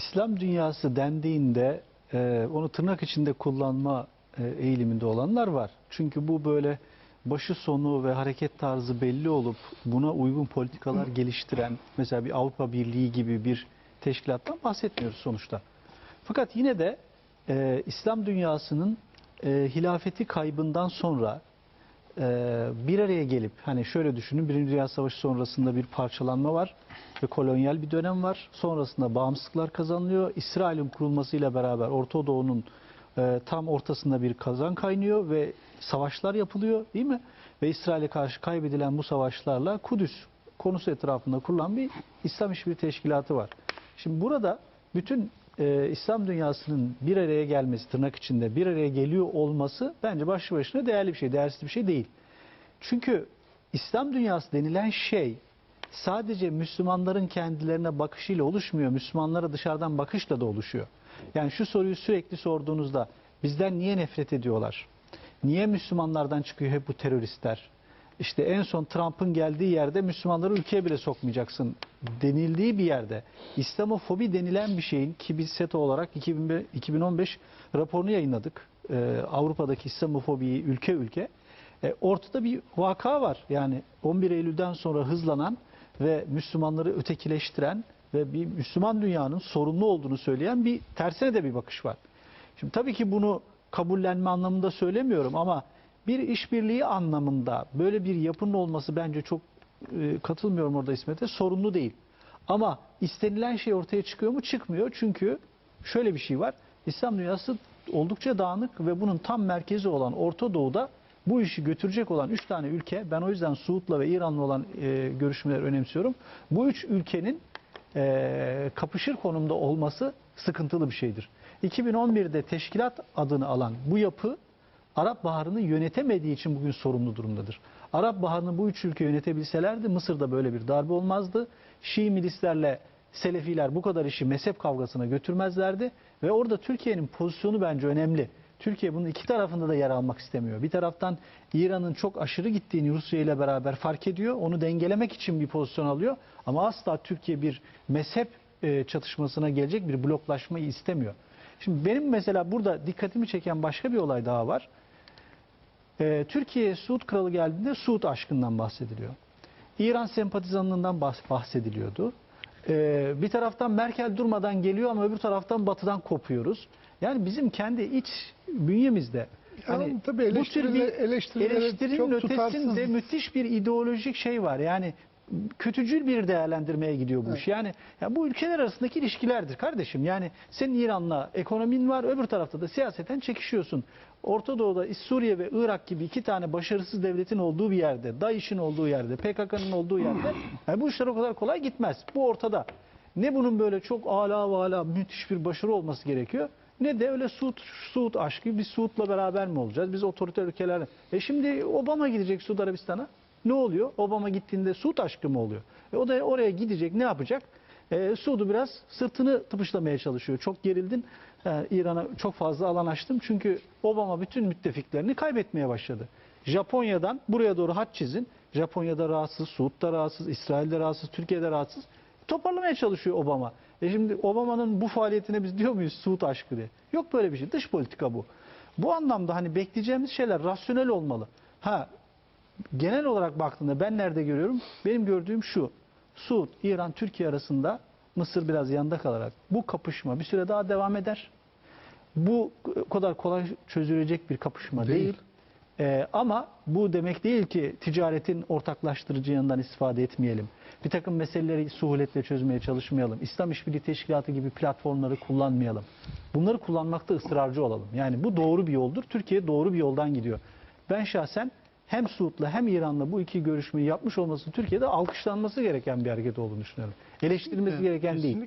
İslam dünyası dendiğinde e, onu tırnak içinde kullanma e, eğiliminde olanlar var. Çünkü bu böyle başı sonu ve hareket tarzı belli olup buna uygun politikalar geliştiren mesela bir Avrupa Birliği gibi bir teşkilattan bahsetmiyoruz sonuçta. Fakat yine de e, İslam dünyasının e, hilafeti kaybından sonra bir araya gelip hani şöyle düşünün Birinci Dünya Savaşı sonrasında bir parçalanma var ve kolonyal bir dönem var. Sonrasında bağımsızlıklar kazanılıyor. İsrail'in kurulmasıyla beraber Orta Doğu'nun e, tam ortasında bir kazan kaynıyor ve savaşlar yapılıyor değil mi? Ve İsrail'e karşı kaybedilen bu savaşlarla Kudüs konusu etrafında kurulan bir İslam İşbirliği Teşkilatı var. Şimdi burada bütün e, İslam dünyasının bir araya gelmesi tırnak içinde bir araya geliyor olması bence başlı başına değerli bir şey, değersiz bir şey değil. Çünkü İslam dünyası denilen şey sadece Müslümanların kendilerine bakışıyla oluşmuyor. Müslümanlara dışarıdan bakışla da oluşuyor. Yani şu soruyu sürekli sorduğunuzda bizden niye nefret ediyorlar? Niye Müslümanlardan çıkıyor hep bu teröristler? İşte en son Trump'ın geldiği yerde Müslümanları ülkeye bile sokmayacaksın denildiği bir yerde İslamofobi denilen bir şeyin ki biz SETA olarak 2005 2015 raporunu yayınladık. Ee, Avrupa'daki İslamofobiyi ülke ülke. E, ortada bir vaka var. Yani 11 Eylül'den sonra hızlanan ve Müslümanları ötekileştiren ve bir Müslüman dünyanın sorunlu olduğunu söyleyen bir tersine de bir bakış var. Şimdi tabii ki bunu kabullenme anlamında söylemiyorum ama bir işbirliği anlamında böyle bir yapının olması bence çok e, katılmıyorum orada İsmet'e sorunlu değil. Ama istenilen şey ortaya çıkıyor mu? Çıkmıyor. Çünkü şöyle bir şey var. İslam dünyası oldukça dağınık ve bunun tam merkezi olan Orta Doğu'da bu işi götürecek olan üç tane ülke, ben o yüzden Suud'la ve İran'la olan e, görüşmeleri önemsiyorum. Bu üç ülkenin e, kapışır konumda olması sıkıntılı bir şeydir. 2011'de teşkilat adını alan bu yapı Arap Baharı'nı yönetemediği için bugün sorumlu durumdadır. Arap Baharı'nı bu üç ülke yönetebilselerdi Mısır'da böyle bir darbe olmazdı. Şii milislerle Selefiler bu kadar işi mezhep kavgasına götürmezlerdi ve orada Türkiye'nin pozisyonu bence önemli. Türkiye bunun iki tarafında da yer almak istemiyor. Bir taraftan İran'ın çok aşırı gittiğini Rusya ile beraber fark ediyor. Onu dengelemek için bir pozisyon alıyor. Ama asla Türkiye bir mezhep e, çatışmasına gelecek bir bloklaşmayı istemiyor. Şimdi benim mesela burada dikkatimi çeken başka bir olay daha var. Ee, Türkiye'ye Suud Kralı geldiğinde Suud aşkından bahsediliyor. İran sempatizanlığından bahs- bahsediliyordu. Ee, bir taraftan Merkel durmadan geliyor ama öbür taraftan batıdan kopuyoruz. Yani bizim kendi iç bünyemizde Yani tabii bu tür bir eleştirinin çok ötesinde tutarsız. müthiş bir ideolojik şey var. Yani kötücül bir değerlendirmeye gidiyor bu iş. Yani ya bu ülkeler arasındaki ilişkilerdir kardeşim. Yani senin İran'la ekonomin var, öbür tarafta da siyaseten çekişiyorsun. Orta Doğu'da Suriye ve Irak gibi iki tane başarısız devletin olduğu bir yerde, DAEŞ'in olduğu yerde, PKK'nın olduğu yerde yani bu işler o kadar kolay gitmez. Bu ortada. Ne bunun böyle çok ala vala müthiş bir başarı olması gerekiyor. Ne de öyle Suud, Suud aşkı biz Suud'la beraber mi olacağız? Biz otoriter ülkelerle. E şimdi Obama gidecek Suudi Arabistan'a. Ne oluyor? Obama gittiğinde Suud aşkı mı oluyor? E o da oraya gidecek ne yapacak? E, Suud'u biraz sırtını tıpışlamaya çalışıyor. Çok gerildin. E, İran'a çok fazla alan açtım. Çünkü Obama bütün müttefiklerini kaybetmeye başladı. Japonya'dan buraya doğru hat çizin. Japonya'da rahatsız, Suud'da rahatsız, İsrail'de rahatsız, Türkiye'de rahatsız. Toparlamaya çalışıyor Obama. E şimdi Obama'nın bu faaliyetine biz diyor muyuz Suud aşkı diye? Yok böyle bir şey. Dış politika bu. Bu anlamda hani bekleyeceğimiz şeyler rasyonel olmalı. Ha genel olarak baktığında ben nerede görüyorum? Benim gördüğüm şu. Suud, İran, Türkiye arasında Mısır biraz yanında kalarak bu kapışma bir süre daha devam eder. Bu kadar kolay çözülecek bir kapışma değil. Değil. Ee, ama bu demek değil ki ticaretin ortaklaştırıcı yanından istifade etmeyelim. Bir takım meseleleri suhuletle çözmeye çalışmayalım. İslam İşbirliği Teşkilatı gibi platformları kullanmayalım. Bunları kullanmakta ısrarcı olalım. Yani bu doğru bir yoldur. Türkiye doğru bir yoldan gidiyor. Ben şahsen hem Suud'la hem İran'la bu iki görüşmeyi yapmış olması Türkiye'de alkışlanması gereken bir hareket olduğunu düşünüyorum. Eleştirilmesi gereken değil.